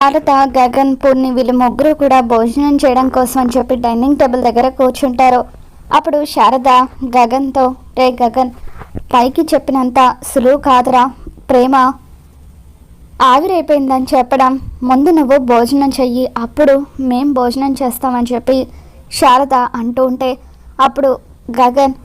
భారత గగన్ పూర్ణి వీళ్ళు ముగ్గురు కూడా భోజనం చేయడం కోసం అని చెప్పి డైనింగ్ టేబుల్ దగ్గర కూర్చుంటారు. అప్పుడు శారద గగన్తో రే గగన్ పైకి చెప్పినంత సులువు కాదురా ప్రేమ ఆవిరైపోయిందని చెప్పడం. ముందు నువ్వు భోజనం చెయ్యి అప్పుడు మేం భోజనం చేస్తామని చెప్పి శారద అంటూ ఉంటే అప్పుడు గగన్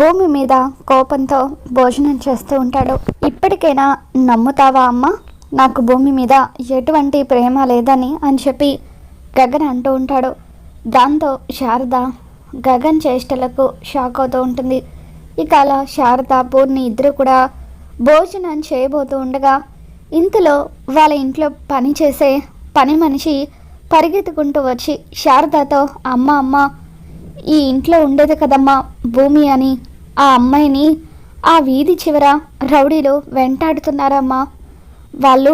భూమి మీద కోపంతో భోజనం చేస్తూ ఉంటాడు. ఇప్పటికైనా నమ్ముతావా అమ్మ? నాకు భూమి మీద ఎటువంటి ప్రేమ లేదని అని చెప్పి గగన్ అంటూ ఉంటాడు. దాంతో శారద గగన్ చేష్టలకు షాక్ అవుతూ ఉంటుంది. ఇక అలా శారద పూర్ణి ఇద్దరు కూడా భోజనం చేయబోతూ ఉండగా ఇంతలో వాళ్ళ ఇంట్లో పని చేసే పని మనిషి పరిగెత్తుకుంటూ వచ్చి శారదతో అమ్మ అమ్మ ఈ ఇంట్లో ఉండేది కదమ్మా భూమి అని. ఆ అమ్మాయిని ఆ వీధి చివర రౌడీలు వెంటాడుతున్నారమ్మా. వాళ్ళు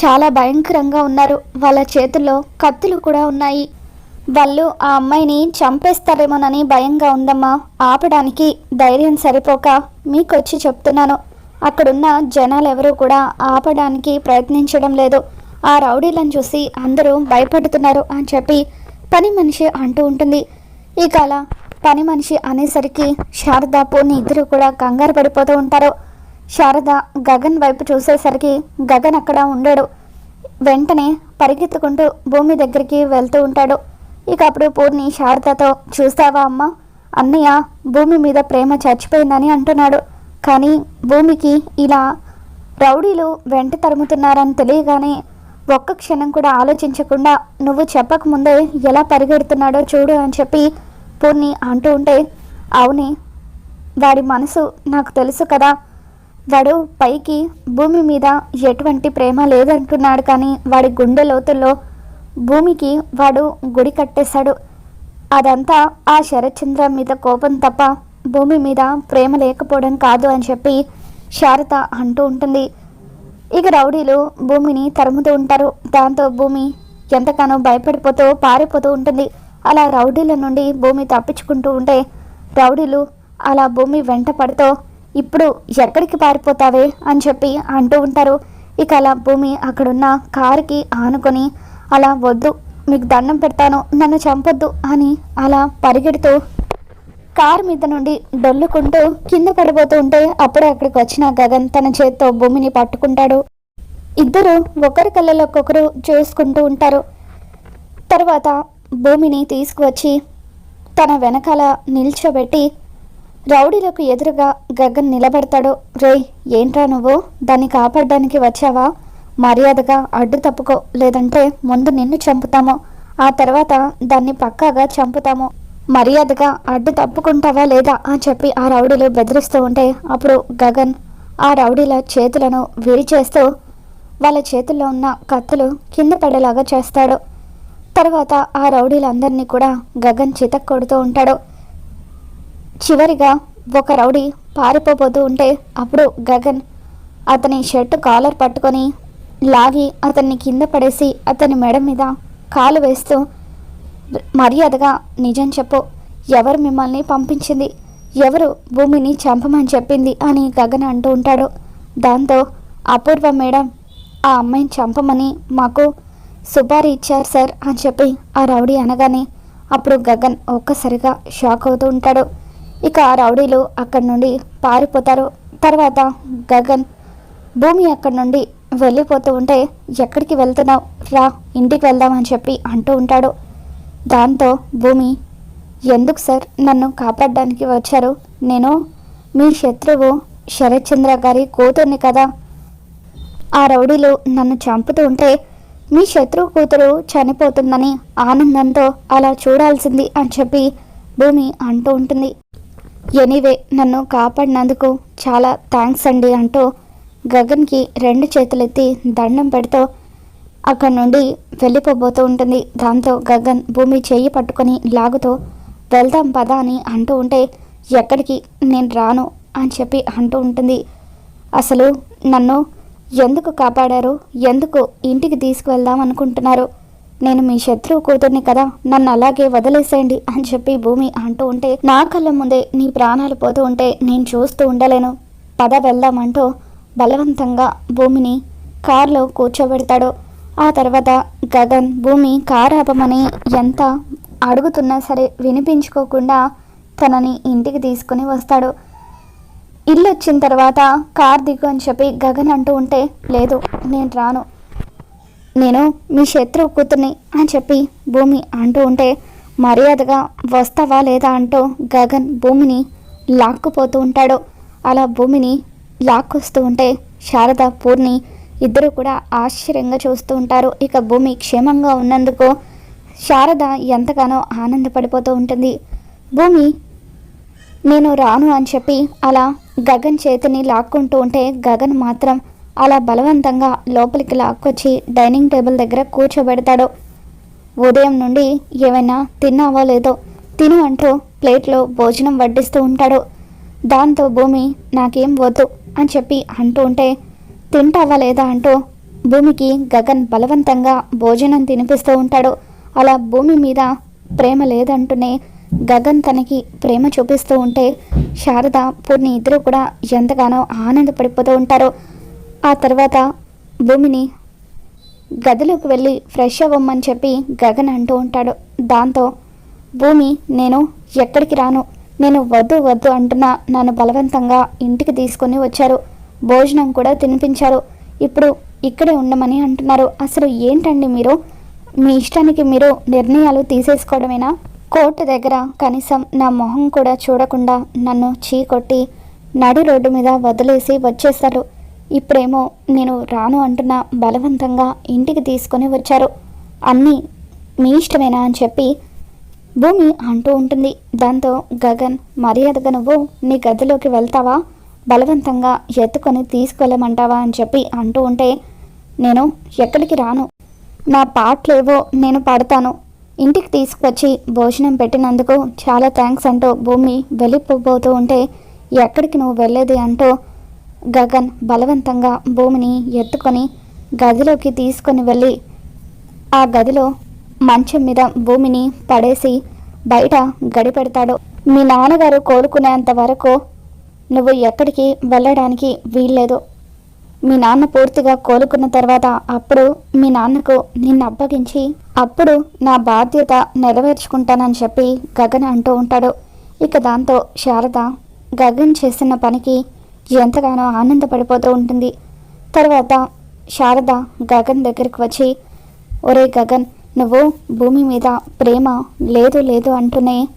చాలా భయంకరంగా ఉన్నారు. వాళ్ళ చేతుల్లో కత్తులు కూడా ఉన్నాయి. వాళ్ళు ఆ అమ్మాయిని చంపేస్తారేమోనని భయంగా ఉందమ్మా. ఆపడానికి ధైర్యం సరిపోక మీకొచ్చి చెప్తున్నాను. అక్కడున్న జనాలు ఎవరూ కూడా ఆపడానికి ప్రయత్నించడం లేదు. ఆ రౌడీలను చూసి అందరూ భయపడుతున్నారు అని చెప్పి పని మనిషి అంటూ ఉంటుంది. ఇక అలా పని మనిషి అనేసరికి శారద పూర్ణి ఇద్దరు కూడా కంగారు పడిపోతూ ఉంటారు. శారద గగన్ వైపు చూసేసరికి గగన్ అక్కడ ఉండడు. వెంటనే పరిగెత్తుకుంటూ భూమి దగ్గరికి వెళ్తూ ఉంటాడు. ఇక అప్పుడు పూర్ణి శారదతో చూస్తావా అమ్మ? అన్నయ్య భూమి మీద ప్రేమ చచ్చిపోయిందని అంటున్నాడు. కానీ భూమికి ఇలా రౌడీలు వెంట తరుముతున్నారని తెలియగానే ఒక్క క్షణం కూడా ఆలోచించకుండా నువ్వు చెప్పకముందే ఎలా పరిగెడుతున్నాడో చూడు అని చెప్పి పూర్ణి అంటూ ఉంటే అవునే వాడి మనసు నాకు తెలుసు కదా. వాడు పైకి భూమి మీద ఎటువంటి ప్రేమ లేదంటున్నాడు కానీ వాడి గుండె లోతుల్లో భూమికి వాడు గుడి కట్టేశాడు. అదంతా ఆ శరత్చంద్ర మీద కోపం తప్ప భూమి మీద ప్రేమ లేకపోవడం కాదు అని చెప్పి శారద అంటూ ఉంటుంది. ఇక రౌడీలు భూమిని తరుముతూ ఉంటారు. దాంతో భూమి ఎంతగానో భయపడిపోతూ పారిపోతూ ఉంటుంది. అలా రౌడీల నుండి భూమి తప్పించుకుంటూ ఉంటే రౌడీలు అలా భూమి వెంట పడుతూ ఇప్పుడు ఎక్కడికి పారిపోతావే అని చెప్పి అంటూ ఉంటారు. ఇక అలా భూమి అక్కడున్న కారుకి ఆనుకొని అలా వద్దు మీకు దండం పెడతాను నన్ను చంపొద్దు అని అలా పరిగెడుతూ కారు మీద నుండి డొల్లుకుంటూ కింద పడిపోతూ ఉంటే అప్పుడే అక్కడికి వచ్చిన గగన్ తన చేత్తో భూమిని పట్టుకుంటాడు. ఇద్దరు ఒకరి కళ్ళలోకొకరు చూసుకుంటూ ఉంటారు. తర్వాత భూమిని తీసుకువచ్చి తన వెనకాల నిల్చోబెట్టి రౌడీలకు ఎదురుగా గగన్ నిలబడతాడు. రేయ్ ఏంట్రా నువ్వు? దాన్ని కాపాడడానికి వచ్చావా? మర్యాదగా అడ్డు తప్పుకో. లేదంటే ముందు నిన్ను చంపుతాము. ఆ తర్వాత దాన్ని పక్కాగా చంపుతాము. మర్యాదగా అడ్డు తప్పుకుంటావా లేదా? అని చెప్పి ఆ రౌడీలు బెదిరిస్తూ ఉంటే అప్పుడు గగన్ ఆ రౌడీల చేతులను విరిచేస్తూ వాళ్ళ చేతుల్లో ఉన్న కత్తులు కింద పడేలాగా చేస్తాడు. తర్వాత ఆ రౌడీలందరినీ కూడా గగన్ చితక్ కొడుతూ ఉంటాడు. చివరిగా ఒక రౌడీ పారిపోబోతూ ఉంటే అప్పుడు గగన్ అతని షర్టు కాలర్ పట్టుకొని లాగి అతన్ని కింద పడేసి అతని మెడ మీద కాలు వేస్తూ మర్యాదగా నిజం చెప్పు. ఎవరు మిమ్మల్ని పంపించింది? ఎవరు భూమిని చంపమని చెప్పింది? అని గగన్ అంటూ ఉంటాడు. దాంతో అపూర్వ మేడం ఆ అమ్మాయిని చంపమని మాకు సుపారీ ఇచ్చారు సార్ అని చెప్పి ఆ రౌడీ అనగానే అప్పుడు గగన్ ఒక్కసారిగా షాక్ అవుతూ ఉంటాడు. ఇక ఆ రౌడీలు అక్కడి నుండి పారిపోతారు. తర్వాత గగన్ భూమి అక్కడి నుండి వెళ్ళిపోతూ ఉంటే ఎక్కడికి వెళ్తున్నావు? రా ఇంటికి వెళ్దామని చెప్పి అంటూ ఉంటాడు. దాంతో భూమి ఎందుకు సార్ నన్ను కాపాడడానికి వచ్చారు? నేను మీ శత్రువు శరత్చంద్ర గారి కూతుర్ని కదా. ఆ రౌడీలు నన్ను చంపుతూ ఉంటే మీ శత్రువు కూతురు చనిపోతుందని ఆనందంతో అలా చూడాల్సింది అని చెప్పి భూమి అంటూ ఉంటుంది. ఎనీవే నన్ను కాపాడినందుకు చాలా థ్యాంక్స్ అండి అంటూ గగన్కి రెండు చేతులెత్తి దండం పెడుతూ అక్కడి నుండి వెళ్ళిపోబోతూ ఉంటుంది. దాంతో గగన్ భూమి చెయ్యి పట్టుకొని లాగుతూ వెళ్దాం పద అని అంటూ ఉంటే ఎక్కడికి? నేను రాను అని చెప్పి అంటూ ఉంటుంది. అసలు నన్ను ఎందుకు కాపాడారు? ఎందుకు ఇంటికి తీసుకువెళ్దాం అనుకుంటున్నారు? నేను మీ శత్రువు కూతుర్ని కదా నన్ను అలాగే వదిలేసేయండి అని చెప్పి భూమి అంటూ ఉంటే నా కళ్ళ ముందే నీ ప్రాణాలు పోతూ ఉంటే నేను చూస్తూ ఉండలేను. పద వెళ్దామంటూ బలవంతంగా భూమిని కారులో కూర్చోబెడతాడు. ఆ తర్వాత గగన్ భూమి కారు ఆపమని ఎంత అడుగుతున్నా సరే వినిపించుకోకుండా తనని ఇంటికి తీసుకుని వస్తాడు. ఇల్లు వచ్చిన తర్వాత కార్ దిగు అని చెప్పి గగన్ అంటూ ఉంటే లేదు నేను రాను. నేను మీ శత్రువు కూతుర్ని అని చెప్పి భూమి అంటూ ఉంటే మర్యాదగా వస్తావా లేదా అంటూ గగన్ భూమిని లాక్కుపోతూ ఉంటాడు. అలా భూమిని లాక్కొస్తూ ఉంటే శారద పూర్ణి ఇద్దరు కూడా ఆశ్చర్యంగా చూస్తూ ఉంటారు. ఇక భూమి క్షేమంగా ఉన్నందుకు శారద ఎంతగానో ఆనందపడిపోతూ ఉంటుంది. భూమి నేను రాను అని చెప్పి అలా గగన్ చేతిని లాక్కుంటూ ఉంటే గగన్ మాత్రం అలా బలవంతంగా లోపలికి లాక్కొచ్చి డైనింగ్ టేబుల్ దగ్గర కూర్చోబెడతాడు. ఉదయం నుండి ఏమైనా తిన్నావో లేదో తిను అంటూ ప్లేట్లో భోజనం వడ్డిస్తూ ఉంటాడు. దాంతో భూమి నాకేం వద్దు అని చెప్పి అంటూ ఉంటే తింటావా లేదా అంటూ భూమికి గగన్ బలవంతంగా భోజనం తినిపిస్తూ ఉంటాడు. అలా భూమి మీద ప్రేమ లేదంటూనే గగన్ తనకి ప్రేమ చూపిస్తూ ఉంటే శారద పూర్ణి ఇద్దరు కూడా ఎంతగానో ఆనందపడిపోతూ ఉంటారు. ఆ తర్వాత భూమిని గదిలోకి వెళ్ళి ఫ్రెష్ అవ్వమని చెప్పి గగన్ అంటూ ఉంటాడు. దాంతో భూమి నేను ఎక్కడికి రాను. నేను వద్దు వద్దు అంటున్నా నన్ను బలవంతంగా ఇంటికి తీసుకొని వచ్చారు. భోజనం కూడా తినిపించారు. ఇప్పుడు ఇక్కడే ఉండమని అంటున్నారు. అసలు ఏంటండి మీరు? మీ ఇష్టానికి మీరు నిర్ణయాలు తీసేసుకోవడమేనా? కోర్టు దగ్గర కనీసం నా మొహం కూడా చూడకుండా నన్ను చీకొట్టి నడి రోడ్డు మీద వదిలేసి వచ్చేస్తారు. ఇప్పుడేమో నేను రాను అంటున్నా బలవంతంగా ఇంటికి తీసుకొని వచ్చారు. అన్నీ మీ ఇష్టమేనా అని చెప్పి భూమి అంటూ ఉంటుంది. దాంతో గగన్ మర్యాదగా నువ్వు నీ గదిలోకి వెళ్తావా? బలవంతంగా ఎత్తుకొని తీసుకెళ్ళమంటావా అని చెప్పి అంటూ ఉంటే నేను ఎక్కడికి రాను. నా పాటలేవో నేను పడతాను. ఇంటికి తీసుకొచ్చి భోజనం పెట్టినందుకు చాలా థ్యాంక్స్ అంటూ భూమి వెళ్ళిపోబోతూ ఉంటే ఎక్కడికి నువ్వు వెళ్ళేది అంటూ గగన్ బలవంతంగా భూమిని ఎత్తుకొని గదిలోకి తీసుకొని వెళ్ళి ఆ గదిలో మంచం మీద భూమిని పడేసి బయట గడిపెడతాడు మీ నాన్నగారు కోలుకునేంత వరకు నువ్వు ఎక్కడికి వెళ్ళడానికి వీల్లేదు. మీ నాన్న పూర్తిగా కోలుకున్న తర్వాత అప్పుడు మీ నాన్నకు నిన్ను అప్పగించి అప్పుడు నా బాధ్యత నెరవేర్చుకుంటానని చెప్పి గగన్ అంటూ ఉంటాడు. ఇక దాంతో శారద గగన్ చేస్తున్న పనికి ఎంతగానో ఆనందపడిపోతూ ఉంటుంది. తర్వాత శారద గగన్ దగ్గరికి వచ్చి ఒరే గగన్ నువ్వు భూమి మీద ప్రేమ లేదు లేదు అంటూనే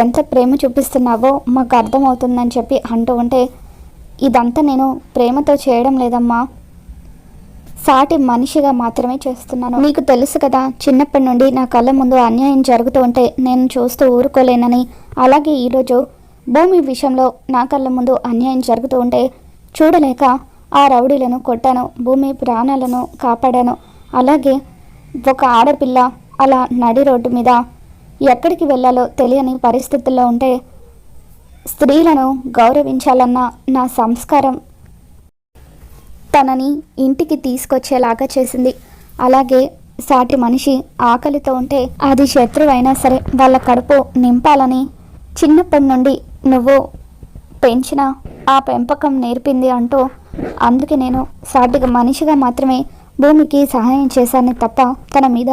ఎంత ప్రేమ చూపిస్తున్నావో మాకు అర్థమవుతుందని చెప్పి అంటూ ఉంటే ఇదంతా నేను ప్రేమతో చేయడం లేదమ్మా. సాటి మనిషిగా మాత్రమే చేస్తున్నాను. నీకు తెలుసు కదా చిన్నప్పటి నుండి నా కళ్ళ ముందు అన్యాయం జరుగుతూ ఉంటే నేను చూస్తూ ఊరుకోలేనని. అలాగే ఈరోజు భూమి విషయంలో నా కళ్ళ ముందు అన్యాయం జరుగుతూ ఉంటే చూడలేక ఆ రౌడీలను కొట్టాను భూమి ప్రాణాలను కాపాడాను. అలాగే ఒక ఆడపిల్ల అలా నడి రోడ్డు మీద ఎక్కడికి వెళ్ళాలో తెలియని పరిస్థితుల్లో ఉంటే స్త్రీలను గౌరవించాలన్న నా సంస్కారం తనని ఇంటికి తీసుకొచ్చేలాగా చేసింది. అలాగే సాటి మనిషి ఆకలితో ఉంటే అది శత్రువైనా సరే వాళ్ళ కడుపు నింపాలని చిన్నప్పటి నుండి నువ్వు పెంచిన ఆ పెంపకం నేర్పింది అంటూ అందుకే నేను సాటిగా మనిషిగా మాత్రమే భూమికి సహాయం చేశాను తప్ప తన మీద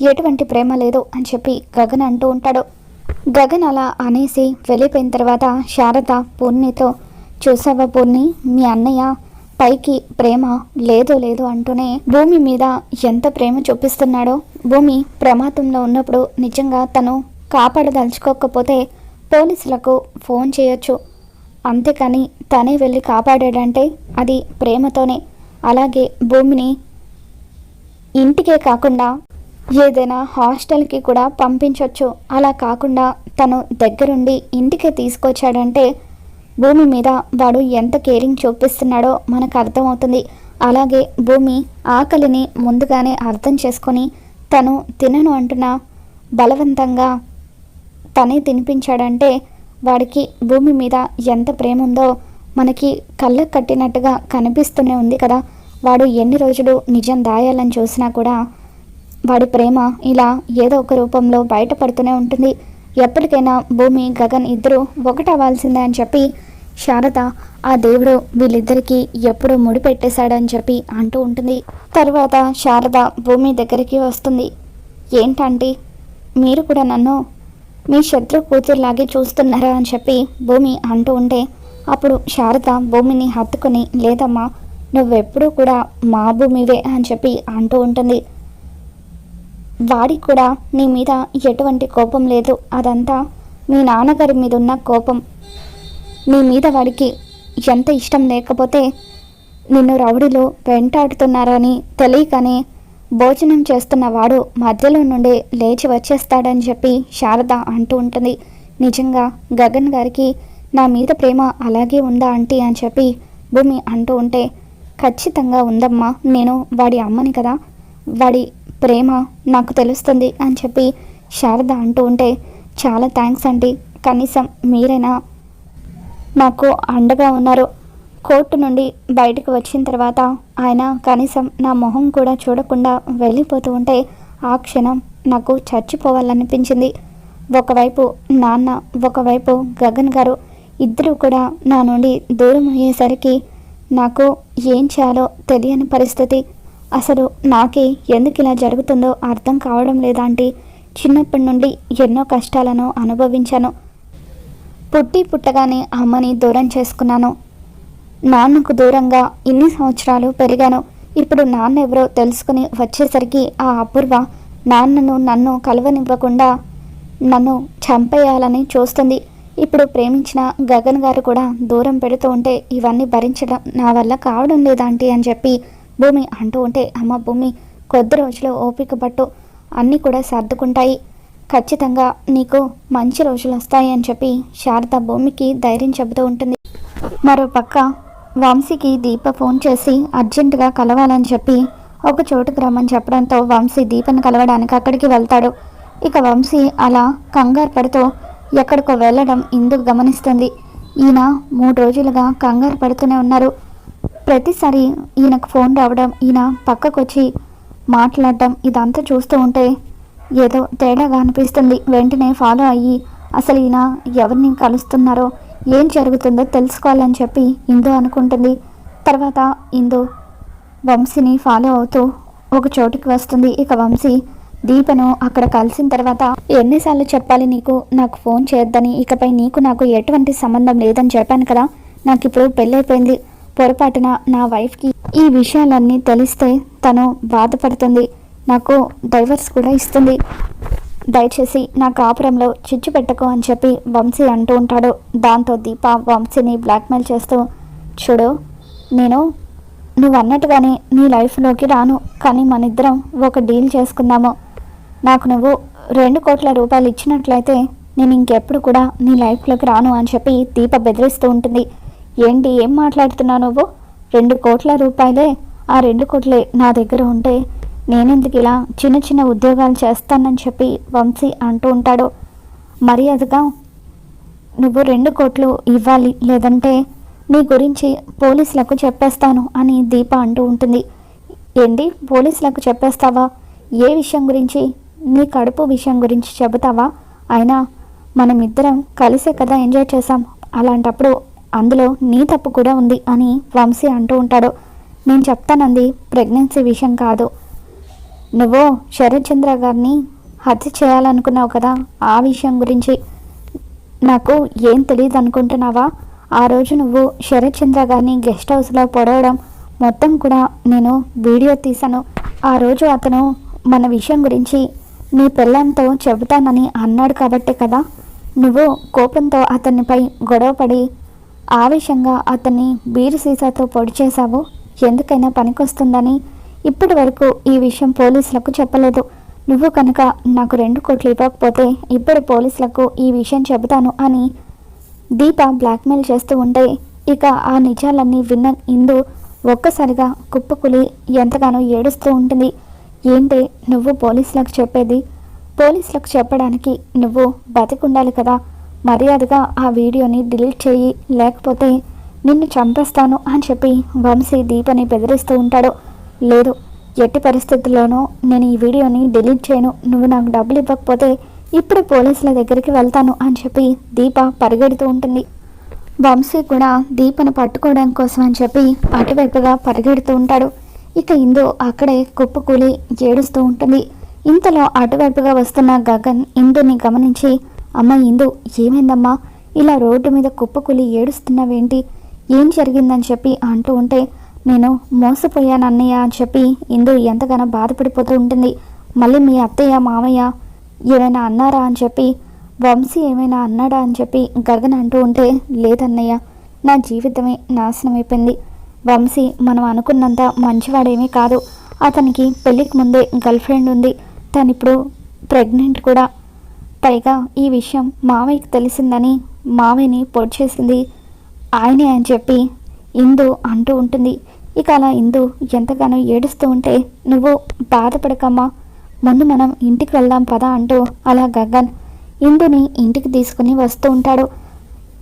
ఎటువంటి ప్రేమ లేదు అని చెప్పి గగన్ అంటూ ఉంటాడు. గగన్ అలా అనేసి వెళ్ళిపోయిన తర్వాత శారద పూర్ణితో చూసావా పూర్ణి మీ అన్నయ్య పైకి ప్రేమ లేదు లేదు అంటూనే భూమి మీద ఎంత ప్రేమ చూపిస్తున్నాడో భూమి ప్రమాదంలో ఉన్నప్పుడు నిజంగా తను కాపాడదలుచుకోకపోతే పోలీసులకు ఫోన్ చేయొచ్చు. అంతేకాని తనే వెళ్ళి కాపాడాడంటే అది ప్రేమతోనే. అలాగే భూమిని ఇంటికే కాకుండా ఏదైనా హాస్టల్కి కూడా పంపించవచ్చు అలా కాకుండా తను దగ్గరుండి ఇంటికి తీసుకొచ్చాడంటే భూమి మీద వాడు ఎంత కేరింగ్ చూపిస్తున్నాడో మనకు అర్థమవుతుంది. అలాగే భూమి ఆకలిని ముందుగానే అర్థం చేసుకొని తను తినను అంటున్నా బలవంతంగా తనే తినిపించాడంటే వాడికి భూమి మీద ఎంత ప్రేమ ఉందో మనకి కళ్ళకు కట్టినట్టుగా కనిపిస్తూనే ఉంది కదా. వాడు ఎన్ని రోజులు నిజం దాయాలని చూసినా కూడా వాడి ప్రేమ ఇలా ఏదో ఒక రూపంలో బయటపడుతూనే ఉంటుంది. ఎప్పటికైనా భూమి గగన్ ఇద్దరు ఒకటవ్వాల్సిందే అని చెప్పి శారద ఆ దేవుడు వీళ్ళిద్దరికీ ఎప్పుడో ముడి పెట్టేశాడని చెప్పి అంటూ ఉంటుంది. తర్వాత శారద భూమి దగ్గరికి వస్తుంది. ఏంటంటే? మీరు కూడా నన్ను మీ శత్రు కూతురులాగే చూస్తున్నారా అని చెప్పి భూమి అంటూ ఉంటే అప్పుడు శారద భూమిని హత్తుకొని లేదమ్మా నువ్వెప్పుడూ కూడా మా భూమివే అని చెప్పి అంటూ ఉంటుంది. వాడికి కూడా నీ మీద ఎటువంటి కోపం లేదు. అదంతా మీ నాన్నగారి మీద ఉన్న కోపం. నీ మీద వాడికి ఎంత ఇష్టం లేకపోతే నిన్ను రౌడీలు వెంటాడుతున్నారని తెలియకనే భోజనం చేస్తున్న వాడు మధ్యలో నుండి లేచి వచ్చేస్తాడని చెప్పి శారద అంటూ ఉంటుంది. నిజంగా గగన్ గారికి నా మీద ప్రేమ అలాగే ఉందా ఆంటీ అని చెప్పి భూమి అంటూ ఉంటే ఖచ్చితంగా ఉందమ్మా నేను వాడి అమ్మని కదా వాడి ప్రేమ నాకు తెలుస్తుంది అని చెప్పి శారద అంటూ ఉంటే చాలా థ్యాంక్స్ అండి కనీసం మీరైనా నాకు అండగా ఉన్నారు. కోర్టు నుండి బయటకు వచ్చిన తర్వాత ఆయన కనీసం నా మొహం కూడా చూడకుండా వెళ్ళిపోతూ ఉంటే ఆ క్షణం నాకు చచ్చిపోవాలనిపించింది. ఒకవైపు నాన్న ఒకవైపు గగన్ గారు ఇద్దరూ కూడా నా నుండి దూరం అయ్యేసరికి నాకు ఏం చేయాలో తెలియని పరిస్థితి. అసలు నాకే ఎందుకు ఇలా జరుగుతుందో అర్థం కావడం లేదా అంటే చిన్నప్పటి నుండి ఎన్నో కష్టాలను అనుభవించాను. పుట్టి పుట్టగానే అమ్మని దూరం చేసుకున్నాను. నాన్నకు దూరంగా ఇన్ని సంవత్సరాలు పెరిగాను. ఇప్పుడు నాన్న ఎవరో తెలుసుకుని వచ్చేసరికి ఆ అపూర్వ నాన్నను నన్ను కలవనివ్వకుండా నన్ను చంపేయాలని చూస్తుంది. ఇప్పుడు ప్రేమించిన గగన్ గారు కూడా దూరం పెడుతూ ఉంటే ఇవన్నీ భరించడం నా వల్ల కావడం లేదాంటి అని చెప్పి భూమి అంటూ ఉంటే అమ్మ భూమి కొద్ది రోజులు ఓపిక పట్టు. అన్నీ కూడా సర్దుకుంటాయి. ఖచ్చితంగా నీకు మంచి రోజులు వస్తాయి అని చెప్పి శారద భూమికి ధైర్యం చెబుతూ ఉంటుంది. మరో పక్క వంశీకి దీప ఫోన్ చేసి అర్జెంటుగా కలవాలని చెప్పి ఒక చోటుకు రమ్మని చెప్పడంతో వంశీ దీపను కలవడానికి అక్కడికి వెళ్తాడు. ఇక వంశీ అలా కంగారు పడుతూ ఎక్కడికో వెళ్ళడం ఇందుకు గమనిస్తుంది. ఈయన మూడు రోజులుగా కంగారు పడుతూనే ఉన్నారు. ప్రతిసారి ఈయనకు ఫోన్ రావడం ఈయన పక్కకొచ్చి మాట్లాడడం ఇదంతా చూస్తూ ఉంటే ఏదో తేడాగా అనిపిస్తుంది. వెంటనే ఫాలో అయ్యి అసలు ఈయన ఎవరిని కలుస్తున్నారో ఏం జరుగుతుందో తెలుసుకోవాలని చెప్పి ఇందు అనుకుంటుంది. తర్వాత ఇందు వంశీని ఫాలో అవుతూ ఒక చోటుకి వస్తుంది. ఇక వంశీ దీపను అక్కడ కలిసిన తర్వాత ఎన్నిసార్లు చెప్పాలి నీకు? నాకు ఫోన్ చేయొద్దని. ఇకపై నీకు నాకు ఎటువంటి సంబంధం లేదని చెప్పాను కదా. నాకు ఇప్పుడు పెళ్ళైపోయింది. పొరపాటున నా వైఫ్కి ఈ విషయాలన్నీ తెలిస్తే తను బాధపడుతుంది. నాకు డైవర్స్ కూడా ఇస్తుంది. దయచేసి నా కాపురంలో చిచ్చు పెట్టకు అని చెప్పి వంశీ అంటూ ఉంటాడు. దాంతో దీప వంశీని బ్లాక్మెయిల్ చేస్తూ చూడు నేను నువ్వు అన్నట్టుగానే నీ లైఫ్లోకి రాను. కానీ మన ఇద్దరం ఒక డీల్ చేసుకుందాము. నాకు నువ్వు రెండు కోట్ల రూపాయలు ఇచ్చినట్లయితే నేను ఇంకెప్పుడు కూడా నీ లైఫ్లోకి రాను అని చెప్పి దీప బెదిరిస్తూ ఉంటుంది. ఏంటి ఏం మాట్లాడుతున్నావు నువ్వు? రెండు కోట్ల రూపాయలే? ఆ రెండు కోట్లే నా దగ్గర ఉంటే నేనెందుకు ఇలా చిన్న చిన్న ఉద్యోగాలు చేస్తానని చెప్పి వంశీ అంటూ ఉంటాడు. మర్యాదగా నువ్వు రెండు కోట్లు ఇవ్వాలి లేదంటే నీ గురించి పోలీసులకు చెప్పేస్తాను అని దీప అంటూ ఉంటుంది. ఏంటి పోలీసులకు చెప్పేస్తావా? ఏ విషయం గురించి? నీ కడుపు విషయం గురించి చెబుతావా? అయినా మనమిద్దరం కలిసే కదా ఎంజాయ్ చేసాం అలాంటప్పుడు అందులో నీ తప్పు కూడా ఉంది అని వంశీ అంటూ ఉంటాడు. నేను చెప్తానంది ప్రెగ్నెన్సీ విషయం కాదు. నువ్వు శరత్చంద్ర గారిని హత్య చేయాలనుకున్నావు కదా ఆ విషయం గురించి నాకు ఏం తెలియదు అనుకుంటున్నావా ఆ రోజు నువ్వు శరత్చంద్ర గారిని గెస్ట్ హౌస్లో పొడవడం మొత్తం కూడా నేను వీడియో తీశాను. ఆ రోజు అతను మన విషయం గురించి నీ పిల్లంతో చెబుతానని అన్నాడు కాబట్టే కదా? నువ్వు కోపంతో అతనిపై గొడవపడి ఆవేశంగా అతన్ని బీరు సీసాతో పొడి చేశావు ఎందుకైనా పనికొస్తుందని ఇప్పటి వరకు ఈ విషయం పోలీసులకు చెప్పలేదు. నువ్వు కనుక నాకు రెండు కోట్లు ఇవ్వకపోతే ఇప్పుడు పోలీసులకు ఈ విషయం చెబుతాను అని దీప బ్లాక్మెయిల్ చేస్తూ ఉంటే ఇక ఆ నిజాలన్నీ విన్న ఇందు ఒక్కసారిగా కుప్పకులి ఎంతగానో ఏడుస్తూ ఉంటుంది. ఏంటి నువ్వు పోలీసులకు చెప్పేది? పోలీసులకు చెప్పడానికి నువ్వు బతికుండాలి కదా. మర్యాదగా ఆ వీడియోని డిలీట్ చేయి లేకపోతే నిన్ను చంపేస్తాను అని చెప్పి వంశీ దీపని బెదిరిస్తూ ఉంటాడు. లేదు. ఎట్టి పరిస్థితుల్లోనూ నేను ఈ వీడియోని డిలీట్ చేయను. నువ్వు నాకు డబ్బులు ఇవ్వకపోతే ఇప్పుడు పోలీసుల దగ్గరికి వెళ్తాను అని చెప్పి దీప పరిగెడుతూ ఉంటుంది. వంశీ కూడా దీపను పట్టుకోవడం కోసం అని చెప్పి అటువైపుగా పరిగెడుతూ ఉంటాడు. ఇక ఇందు అక్కడే కుప్పకూలి ఏడుస్తూ ఉంటుంది. ఇంతలో అటువైపుగా వస్తున్న గగన్ ఇందుని గమనించి అమ్మ ఇందు ఏమైందమ్మా? ఇలా రోడ్డు మీద కుప్పకూలి ఏడుస్తున్నావేంటి? ఏం జరిగిందని చెప్పి అంటూ ఉంటే నేను మోసపోయాను అన్నయ్య అని చెప్పి ఇందు ఎంతగానో బాధపడిపోతూ ఉంటుంది. మళ్ళీ మీ అత్తయ్య మామయ్య ఏమైనా అన్నారా అని చెప్పి వంశీ ఏమైనా అన్నాడా అని చెప్పి గగన్ అంటూ ఉంటే లేదన్నయ్య నా జీవితమే నాశనం అయిపోయింది వంశీ మనం అనుకున్నంత మంచివాడేమీ కాదు. అతనికి పెళ్ళికి ముందే గర్ల్ ఫ్రెండ్ ఉంది. తను ఇప్పుడు ప్రెగ్నెంట్ కూడా. పైగా ఈ విషయం మావయ్యకి తెలిసిందని మావయ్యని పొడి చేసింది ఆయనే అని చెప్పి ఇందు అంటూ ఉంటుంది. ఇక అలా ఇందు ఎంతగానో ఏడుస్తూ ఉంటే నువ్వు బాధపడకమ్మా. ముందు మనం ఇంటికి వెళ్దాం పదా అంటూ అలా గగన్ ఇందుని ఇంటికి తీసుకుని వస్తూ ఉంటాడు.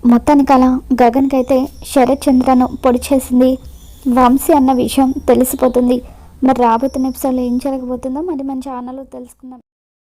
మొత్తానికి అలా గగన్కైతే శరత్చంద్రను పొడి చేసింది. వంశీ అన్న విషయం తెలిసిపోతుంది. మరి రాబోతున్న ఎపిసోడ్లో ఏం జరగబోతుందో మరి మన ఛానల్లో తెలుసుకుందాం.